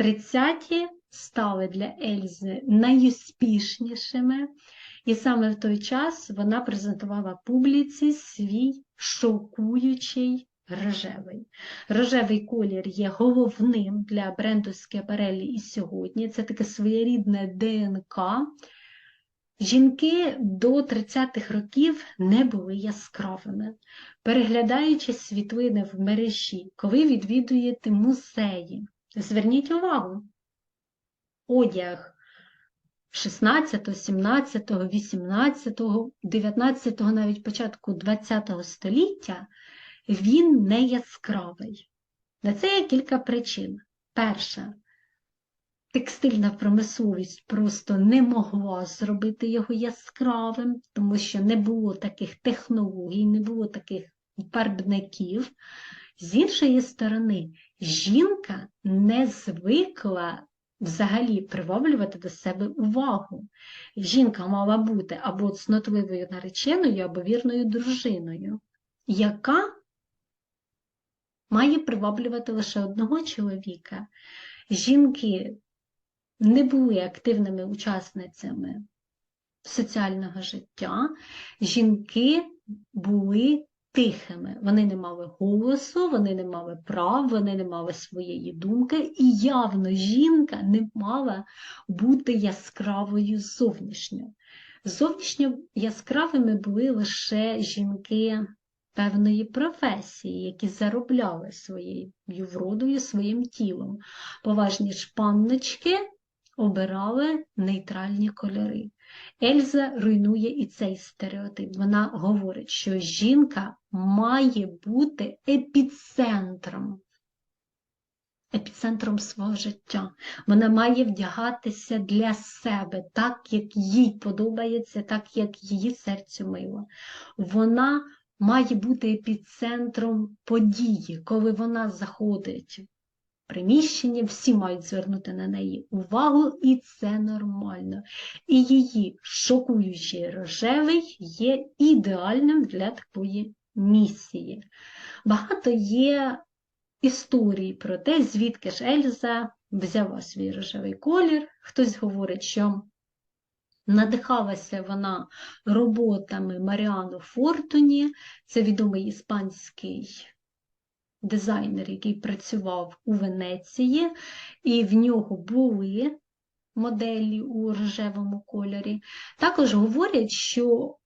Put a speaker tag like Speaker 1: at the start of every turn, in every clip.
Speaker 1: 30-ті стали для Ельзи найуспішнішими, і саме в той час вона презентувала публіці свій шокуючий рожевий. Рожевий колір є головним для бренду Скіапарелі і сьогодні. Це таке своєрідне ДНК. Жінки до 30-х років не були яскравими. Переглядаючи світлини в мережі, коли відвідуєте музеї, зверніть увагу, одяг 16, 17, 18, 19, навіть початку 20 століття він не яскравий. На це є кілька причин. Перша, текстильна промисловість просто не могла зробити його яскравим, тому що не було таких технологій, не було таких барбників. З іншої сторони, жінка не звикла взагалі приваблювати до себе увагу. Жінка мала бути або цнотливою нареченою, або вірною дружиною, яка має приваблювати лише одного чоловіка. Жінки не були активними учасницями соціального життя, жінки були тихими, вони не мали голосу, вони не мали прав, вони не мали своєї думки, і явно жінка не мала бути яскравою зовнішньо. Зовнішньо яскравими були лише жінки певної професії, які заробляли своєю вродою, своїм тілом. Поважні ж панночки обирали нейтральні кольори. Ельза руйнує і цей стереотип. Вона говорить, що жінка має бути епіцентром. Епіцентром свого життя. Вона має вдягатися для себе, так, як їй подобається, так, як її серцю мило. Вона має бути епіцентром події, коли вона заходить приміщення, всі мають звернути на неї увагу, і це нормально. І її шокуючий рожевий є ідеальним для такої місії. Багато є історій про те, звідки ж Ельза взяла свій рожевий колір. Хтось говорить, що надихалася вона роботами Маріано Фортуні, це відомий іспанський дизайнер, який працював у Венеції, і в нього були моделі у рожевому кольорі. Також говорять, що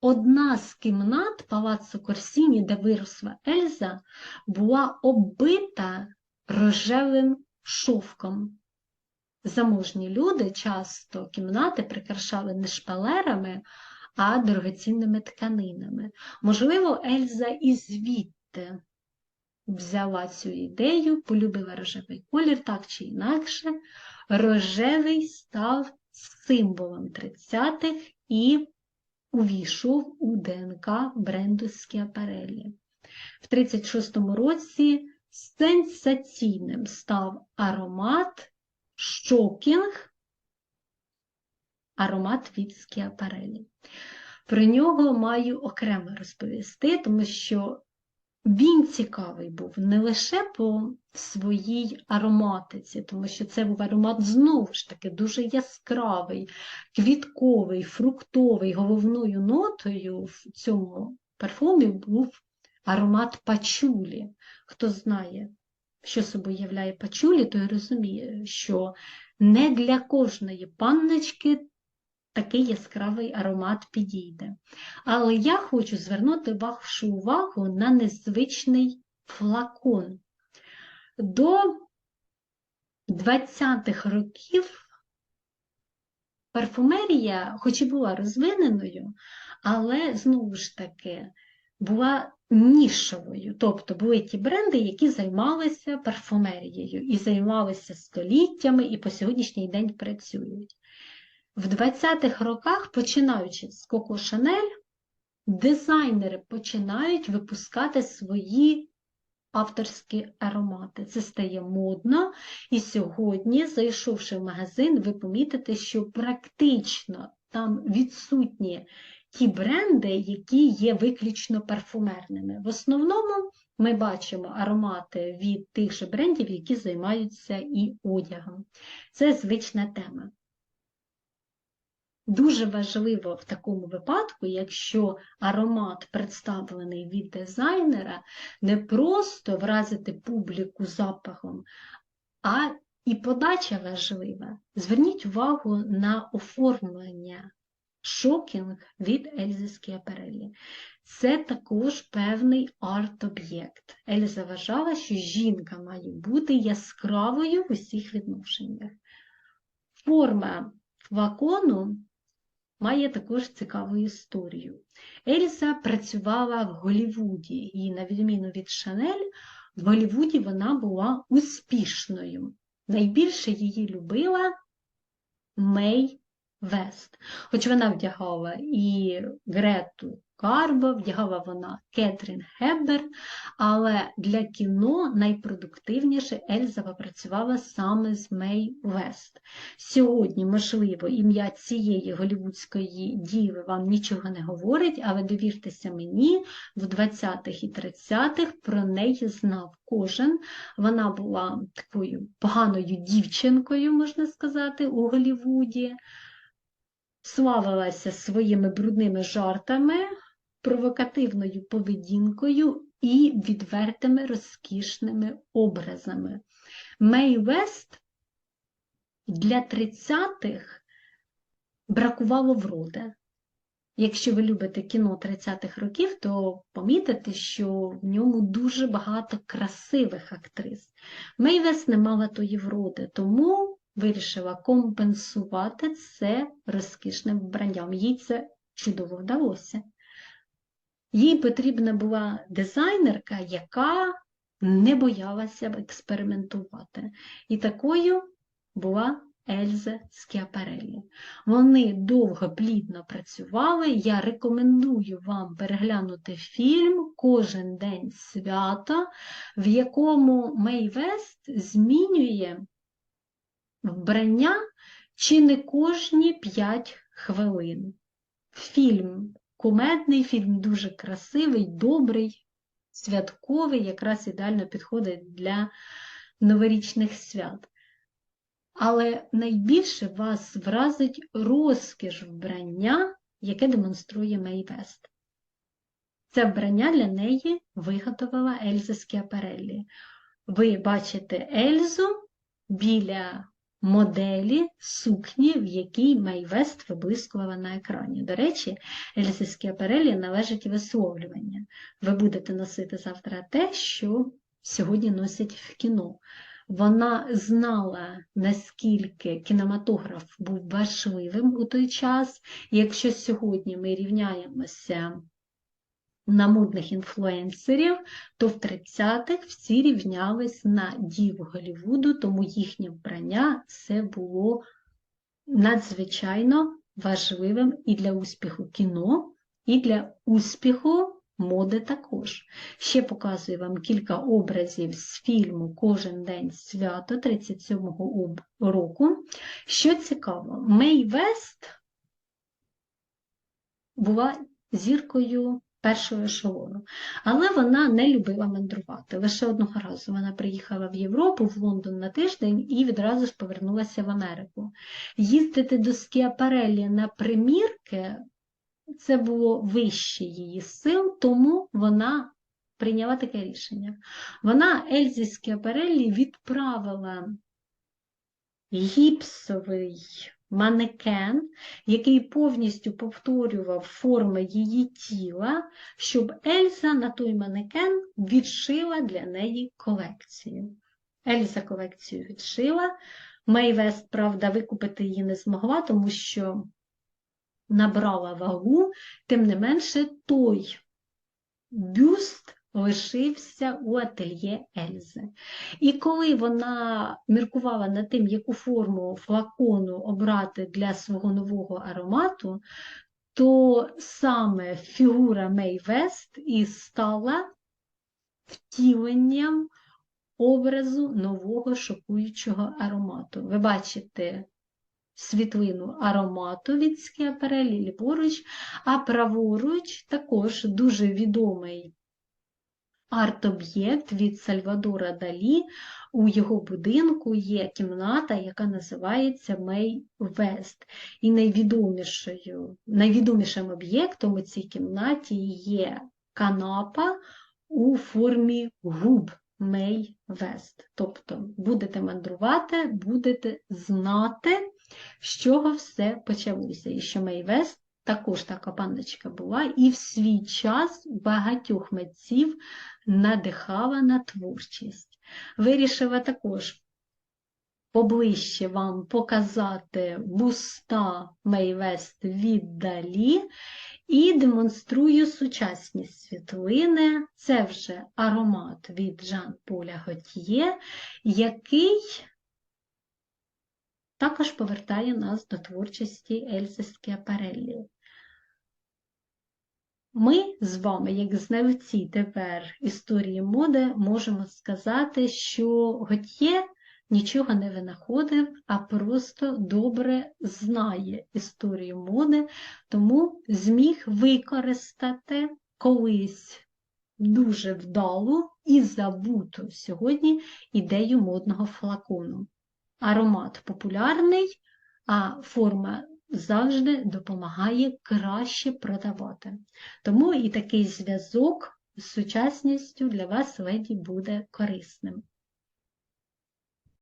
Speaker 1: одна з кімнат Палаццо Корсіні, де виросла Ельза, була оббита рожевим шовком. Заможні люди часто кімнати прикрашали не шпалерами, а дорогоцінними тканинами. Можливо, Ельза і звідти взяла цю ідею, полюбила рожевий колір, так чи інакше, рожевий став символом 30-х і увійшов у ДНК бренду Скіапарелі. В 36-му році сенсаційним став аромат шокінг, аромат від Скіапарелі. Про нього маю окремо розповісти, тому що він цікавий був не лише по своїй ароматиці, тому що це був аромат знову ж таки дуже яскравий, квітковий, фруктовий, головною нотою в цьому парфумі був аромат пачулі. Хто знає, що собою являє пачулі, той розуміє, що не для кожної панночки такий яскравий аромат підійде. Але я хочу звернути вашу увагу на незвичний флакон. До 20-х років парфумерія, хоч і була розвиненою, але знову ж таки була нішовою. Тобто були ті бренди, які займалися парфумерією і займалися століттями, і по сьогоднішній день працюють. В 20-х роках, починаючи з Коко Шанель, дизайнери починають випускати свої авторські аромати. Це стає модно, і сьогодні, зайшовши в магазин, ви помітите, що практично там відсутні ті бренди, які є виключно парфумерними. В основному ми бачимо аромати від тих же брендів, які займаються і одягом. Це звична тема. Дуже важливо в такому випадку, якщо аромат представлений від дизайнера, не просто вразити публіку запахом, а і подача важлива. Зверніть увагу на оформлення шокінг від Ельзи Скіаперелі. Це також певний арт-об'єкт. Ельза вважала, що жінка має бути яскравою в усіх відношеннях. Форма флакону має також цікаву історію. Ельза працювала в Голівуді, і, на відміну від Шанель, в Голівуді вона була успішною. Найбільше її любила Мей Вест. Хоч вона вдягала і Грету Карбо, вдягала вона Кетрін Хеббер, але для кіно найпродуктивніше Ельза попрацювала саме з Мей Вест. Сьогодні, можливо, ім'я цієї голівудської діви вам нічого не говорить, але довіртеся мені, в 20-х і 30-х про неї знав кожен. Вона була такою поганою дівчинкою, можна сказати, у Голівуді. Славилася своїми брудними жартами, провокативною поведінкою і відвертими розкішними образами. Мей Вест для 30-х бракувало вроди. Якщо ви любите кіно 30-х років, то помітите, що в ньому дуже багато красивих актрис. Мей Вест не мала тої вроди, тому вирішила компенсувати це розкішним вбранням. Їй це чудово вдалося. Їй потрібна була дизайнерка, яка не боялася експериментувати. І такою була Ельза Скіаперелі. Вони довго плідно працювали. Я рекомендую вам переглянути фільм Кожен день свята, в якому Мей Вест змінює вбрання чи не кожні 5 хвилин. Фільм кумедний, фільм дуже красивий, добрий, святковий, якраз ідеально підходить для новорічних свят. Але найбільше вас вразить розкіш вбрання, яке демонструє Мей Вест. Це вбрання для неї виготовила Ельза Скіапереллі. Ви бачите Ельзу біля моделі сукні, в якій Мей Вест виблискувала на екрані. До речі, Ельзі Скіапереллі належить висловлювання. Ви будете носити завтра те, що сьогодні носять в кіно. Вона знала, наскільки кінематограф був важливим у той час, якщо сьогодні ми рівняємося на модних інфлюенсерів, то в 30-х всі рівнялись на дів Голлівуду, тому їхнє вбрання це було надзвичайно важливим і для успіху кіно, і для успіху моди також. Ще показую вам кілька образів з фільму Кожен день свято 37-го року. Що цікаво, Мей Вест була зіркою першого ешелону. Але вона не любила мандрувати. Лише одного разу вона приїхала в Європу, в Лондон на тиждень і відразу ж повернулася в Америку. Їздити до Скіапарелі на примірки це було вище її сил, тому вона прийняла таке рішення. Вона Ельзі Скіапареллі відправила гіпсовий манекен, який повністю повторював форми її тіла, щоб Ельза на той манекен відшила для неї колекцію. Ельза колекцію відшила. Мейвест, правда, викупити її не змогла, тому що набрала вагу, тим не менше той бюст лишився у ательє Ельзи. І коли вона міркувала над тим, яку форму флакону обрати для свого нового аромату, то саме фігура Мей Вест і стала втіленням образу нового шокуючого аромату. Ви бачите світлину аромату від Скіаперелі ліворуч, а праворуч також дуже відомий арт-об'єкт від Сальвадора Далі. У його будинку є кімната, яка називається Мей Вест. І найвідомішою, найвідомішим об'єктом у цій кімнаті є канапа у формі губ Мей Вест. Тобто будете мандрувати, будете знати, з чого все почалося. І що Мей Вест також така пандочка була, і в свій час багатьох митців надихала на творчість. Вирішила також поближче вам показати вуста Мейвест віддалі і демонструю сучасні світлини. Це вже аромат від Жан Поля Готьє, який також повертає нас до творчості Ельзи Скіапареллі. Ми з вами, як знавці тепер історії моди, можемо сказати, що Готьє нічого не винаходив, а просто добре знає історію моди, тому зміг використати колись дуже вдалу і забуту сьогодні ідею модного флакону. Аромат популярний, а форма завжди допомагає краще продавати. Тому і такий зв'язок з сучасністю для вас, леді, буде корисним.